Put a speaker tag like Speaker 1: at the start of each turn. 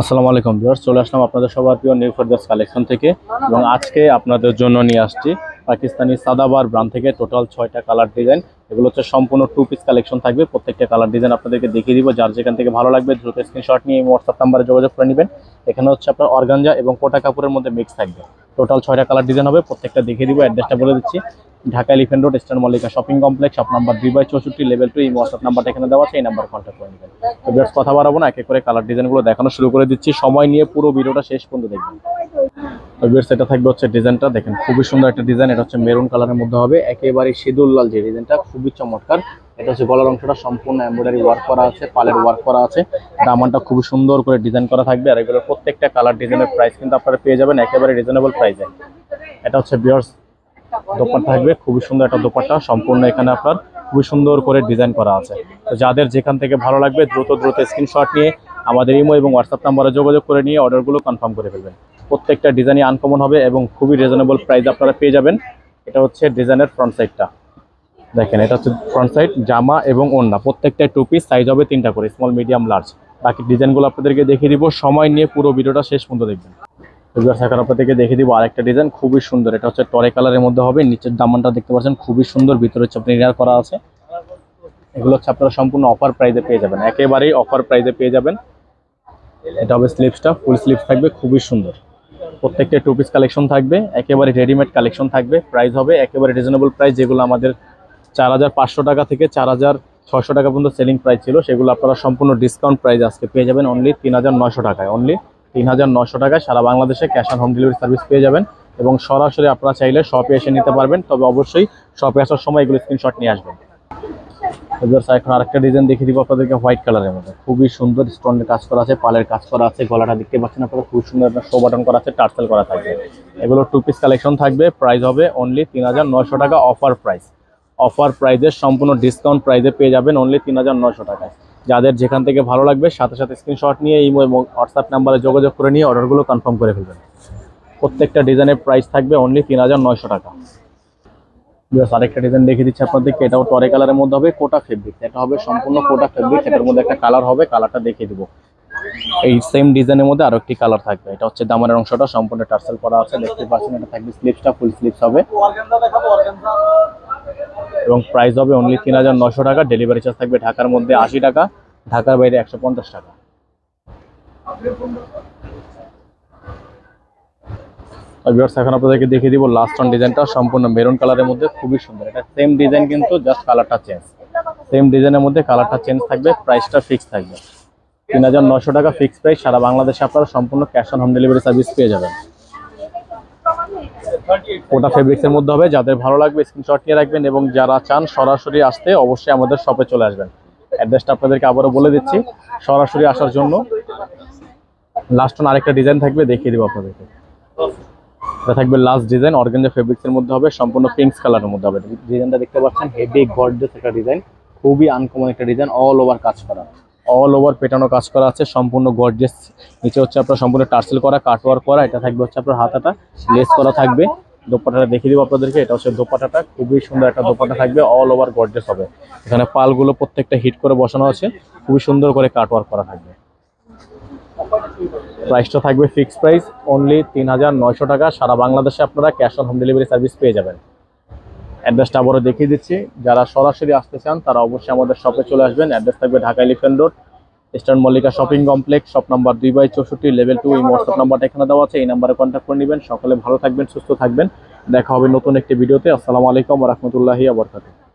Speaker 1: আসসালামু আলাইকুম ভিউয়ার্স, চলে আসলাম আপনাদের সবার প্রিয় নিউ ফেরদাস কালেকশন থেকে এবং আজকে আপনাদের জন্য নিয়ে আসছি পাকিস্তানি সাদাবার ব্রান্ড থেকে টোটাল ছয়টা কালার ডিজাইন এগুলো হচ্ছে সম্পূর্ণ টু পিস কালেকশন থাকবে, প্রত্যেকটা কালার ডিজাইন আপনাদেরকে দেখিয়ে দিব। যার যেখান থেকে ভালো লাগবে, দ্রুত স্ক্রিনশট নিয়ে হোয়াটসঅ্যাপ নাম্বারে যোগাযোগ করে নেবেন। এখানে হচ্ছে আপনার অর্গানজা এবং কোটা কাপড়ের মধ্যে মিক্স থাকবে। টোটাল ছয়টা কালার ডিজাইন হবে, প্রত্যেকটা দেখিয়ে দিব অ্যাড্রেসটা বলে দিচ্ছি। Dhaka Elephant Road Eastern Mallika shopping complex shop number দুই বাই চৌষট্টি লেভেল টু এই হোয়াটসঅ্যাপ নাম্বারটা এখানে দেওয়া আছে, এই নাম্বার কন্ট্যাক্ট করে নেবেন। তো ভিউয়ার্স কথা বাড়াবো না, একে করে কালার ডিজাইনগুলো দেখানো শুরু করে দিচ্ছি। সময় নিয়ে পুরো ভিডিওটা শেষ পর্যন্ত দেখবেন। তো এটা থাকবে হচ্ছে ডিজাইনটা দেখেন, খুবই সুন্দর একটা ডিজাইন এটা হচ্ছে মেরুন কালারের মধ্যে হবে। একেবারে সিঁদুর লাল যে ডিজাইনটা খুবই চমৎকার। এটা হচ্ছে গলার অংশটা সম্পূর্ণ এমব্রয়ডারি ওয়ার্ক করা আছে পালের ওয়ার্ক করা আছে। দামানটা খুবই সুন্দর করে ডিজাইন করা থাকবে। আর এগুলোর প্রত্যেকটা কালার ডিজাইনের প্রাইস কিন্তু আপনারা পেয়ে যাবেন, একেবারে রিজনেবল প্রাইসে এটা হচ্ছে বিয়ার্স দোপাট্টা থাকবে, খুবই সুন্দর একটা দোপাট্টা, সম্পূর্ণ এখানে আপনার খুবই সুন্দর করে ডিজাইন করা আছে। তো যাদের যেখান থেকে ভালো লাগবে, দ্রুত দ্রুত স্ক্রিনশট নিয়ে আমাদের ইমো এবং হোয়াটসঅ্যাপ নাম্বারে যোগাযোগ করে নিয়ে অর্ডারগুলো কনফার্ম করে ফেলবেন। প্রত্যেকটা ডিজাইনই আনকমন হবে এবং খুবই রিজনেবল প্রাইস আপনারা পেয়ে যাবেন। এটা হচ্ছে ডিজাইনের ফ্রন্ট সাইডটা দেখেন, এটা হচ্ছে ফ্রন্ট সাইড জামা এবং ওড়না। প্রত্যেকটা টু পিস সাইজ হবে তিনটা করে স্মল মিডিয়াম লার্জ বাকি ডিজাইনগুলো আপনাদেরকে দেখিয়ে দিব। সময় নিয়ে পুরো ভিডিওটা শেষ পর্যন্ত দেখবেন। এবার এখন আপনাদেরকে দেখে দিব আরেকটা ডিজাইন খুবই সুন্দর। এটা হচ্ছে টরে কালারের মধ্যে হবে, নিচের দামানটা দেখতে পাচ্ছেন, খুবই সুন্দর, ভিতরে হচ্ছে আপনি ইনার করা আছে। এগুলো হচ্ছে আপনারা সম্পূর্ণ অফার প্রাইজে পেয়ে যাবেন, একেবারেই অফার প্রাইজে পেয়ে যাবেন। এটা হবে স্লিপসটা ফুল স্লিপস থাকবে, খুবই সুন্দর। প্রত্যেকটা টু পিস কালেকশন থাকবে, একেবারে রেডিমেড কালেকশন থাকবে প্রাইস হবে একেবারে রিজনেবল প্রাইস যেগুলো আমাদের চার হাজার পাঁচশো টাকা থেকে চার হাজার ছয়শো টাকা পর্যন্ত সেলিং প্রাইস ছিল, সেগুলো আপনারা সম্পূর্ণ ডিসকাউন্ট প্রাইস আজকে পেয়ে যাবেন অনলি তিন হাজার নয়শো টাকায় অনলি তিন হাজার নশো টাকায় সারা বাংলাদেশে cash on home delivery service পেয়ে যাবেন এবং সরাসরি আপনারা চাইলে শপে এসে নিতে পারবেন। তবে অবশ্যই শপে আসার সময় এগুলো স্ক্রিনশট নিয়ে আসবেন। এখন আরেকটা ডিজাইন দেখিয়ে দিব আপনাদেরকে হোয়াইট কালারের মধ্যে। খুবই সুন্দর স্টোনের কাজ করা আছে, পালের কাজ করা আছে, গলাটা দেখতে পাচ্ছেন আপনারা খুব সুন্দর একটা শো বাটন করা আছে, টার্সেল করা থাকবে। এগুলো টু পিস কালেকশন থাকবে প্রাইস হবে অনলি তিন টাকা অফার প্রাইস অফার প্রাইসে সম্পূর্ণ ডিসকাউন্ট প্রাইসে পেয়ে যাবেন অনলি তিন টাকায়। যাদের যেখান থেকে ভালো লাগবে, সাথে সাথে স্ক্রিনশট নিয়ে এবং হোয়াটসঅ্যাপ নাম্বারে যোগাযোগ করে নিয়ে অর্ডারগুলো কনফার্ম করে ফেলবেন। প্রত্যেকটা ডিজাইনের প্রাইস থাকবে অনলি তিন হাজার নয়শো টাকা। জাস্ট আরেকটা ডিজাইন দেখিয়ে দিচ্ছি আপনাদেরকে, এটাও টরে কালারের মধ্যে হবে, কোটা ফেব্রিক এটা হবে সম্পূর্ণ কোটা ফেব্রিক এটার মধ্যে একটা কালার হবে কালারটা দেখিয়ে দিব। এই সেম ডিজাইনের মধ্যে আরও একটি কালার থাকবে। এটা হচ্ছে দামানের অংশটা, সম্পূর্ণ টার্সেল করা আছে, দেখতে পাচ্ছেন, এটা থাকবে স্লিপসটা ফুল স্লিপস হবে। এবং প্রাইস হবে অনলি তিন হাজার নশো টাকা। ডেলিভারি চার্জ থাকবে ঢাকার মধ্যে আশি টাকা, ঢাকার বাইরে একশো পঞ্চাশ টাকা। এখন আপনাদেরকে দেখিয়ে দিব লাস্ট অন ডিজাইনটা সম্পূর্ণ মেরুন কালারের মধ্যে খুবই সুন্দর। এটা সেম ডিজাইন কিন্তু জাস্ট কালারটা চেঞ্জ সেম ডিজাইনের মধ্যে কালারটা চেঞ্জ থাকবে প্রাইসটা ফিক্স থাকবে। তিন টাকা ফিক্স প্রাইস সারা বাংলাদেশে আপনারা সম্পূর্ণ cash on home delivery service পেয়ে যাবেন। ওটা ফেব্রিক্সের মধ্যে হবে। যাদের ভালো লাগবে স্ক্রিনশট নিয়ে রাখবেন এবং যারা চান সরাসরি আসতে অবশ্যই আমাদের শপে চলে আসবেন। অ্যাড্রেসটা আপনাদেরকে আবারও বলে দিচ্ছি, সরাসরি আসার জন্য। লাস্ট অন আরেকটা ডিজাইন থাকবে, দেখিয়ে দেবো আপনাদেরকে। এটা থাকবে লাস্ট ডিজাইন অর্গেঞ্জা ফেব্রিক্সের মধ্যে হবে, সম্পূর্ণ পিঙ্কস কালারের মধ্যে হবে। ডিজাইনটা দেখতে পাচ্ছেন হেভি গর্জেস একটা ডিজাইন খুবই আনকমন একটা ডিজাইন অল ওভার কাজ করা। অল ওভার পেটানো কাজ করা আছে, সম্পূর্ণ গর্জেস নিচে হচ্ছে আপনার সম্পূর্ণ টার্সেল করা কাটওয়ার্ক করা, এটা থাকবে হচ্ছে আপনার হাতাটা লেস করা থাকবে। দোপাটাটা দেখিয়ে দিব আপনাদেরকে, এটা হচ্ছে দোপাটাটা খুবই সুন্দর একটা দোপাটা থাকবে অল ওভার গর্জেস হবে। এখানে পালগুলো প্রত্যেকটা হিট করে বসানো আছে, খুবই সুন্দর করে কাটওয়ার্ক করা থাকবে। প্রাইসটা থাকবে ফিক্সড প্রাইস অনলি তিন হাজার নয়শো টাকা, সারা বাংলাদেশে আপনারা cash on home delivery service পেয়ে যাবেন। অ্যাড্রেসটা আবারও দেখিয়ে দিচ্ছি। যারা সরাসরি আসতে চান, তারা অবশ্যই আমাদের শপে চলে আসবেন। অ্যাড্রেস থাকবে Dhaka Elephant Road Eastern Mallika shopping complex shop number দুই বাই চৌষট্টি লেভেল টু এই হোয়াটসঅ্যাপ নাম্বারটা এখানে দেওয়া আছে। এই নাম্বারে কন্ট্যাক্ট করে নেবেন। সকলে ভালো থাকবেন, সুস্থ থাকবেন। দেখা হবে নতুন একটি ভিডিওতে। আসসালামু আলাইকুম রহমতুল্লাহি আবরকাতুহ